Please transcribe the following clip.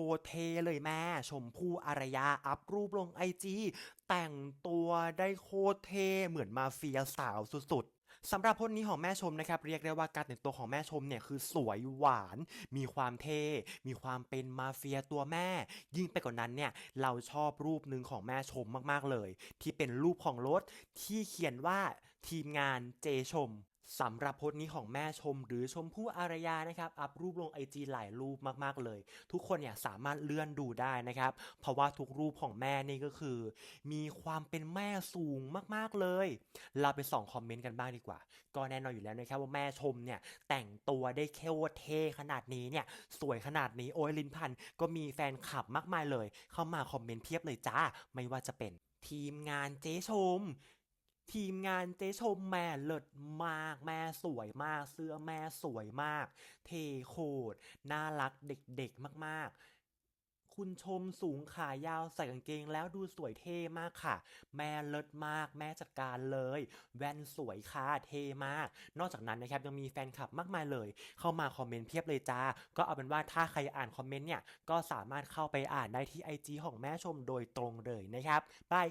โคเทเลยแม่ ชมพู่อารยาอัพรูปลงไอจีแต่งตัวได้โคเทเหมือนมาเฟียสาวสุดๆสำหรับพจน์นี้ของแม่ชมนะครับเรียกได้ว่าการแต่งตัวของแม่ชมเนี่ยคือสวยหวาน มีความเท่ มีความเป็นมาเฟียตัวแม่ ยิ่งไปกว่านั้นเนี่ยเราชอบรูปหนึ่งของแม่ชมมากๆเลย ที่เป็นรูปของรถที่เขียนว่าทีมงานเจชม สำหรับโพสต์นี้ของแม่ชมหรือชมพู่อารยานะครับอัพรูปลงไอจีหลายรูปมากๆเลย ทุกคนเนี่ยสามารถเลื่อนดูได้นะครับ เพราะว่าทุกรูปของแม่นี่ก็คือ มีความเป็นแม่สูงมากๆเลย เราไปส่องคอมเมนต์กันบ้างดีกว่า ก็แน่นอนอยู่แล้วนะครับว่าแม่ชมเนี่ยแต่งตัวได้เควเท่ขนาดนี้เนี่ยสวยขนาดนี้โอ้ยลินพันธ์ก็มีแฟนคลับมากมายเลย เข้ามาคอมเมนต์เพียบเลยจ้าไม่ว่าจะเป็นทีมงานเจ๊ชม ทีมงานเจ๊ชมแม่เลิศมาก แม่สวยมาก เสื้อแม่สวยมาก เทโคตรน่ารักเด็กๆมากๆ คุณชมสูงขายาวใส่กางเกงแล้วดูสวยเท่มากค่ะ แม่เลิศมาก แม่จัดการเลย แว่นสวยค่ะเท่มาก นอกจากนั้นนะครับยังมีแฟนคลับมากมายเลย เข้ามาคอมเมนต์เพียบเลยจ้า ก็เอาเป็นว่าถ้าใครอ่านคอมเมนต์เนี่ยก็สามารถเข้าไปอ่านได้ที่ IG ของแม่ชมโดยตรงเลยนะครับบาย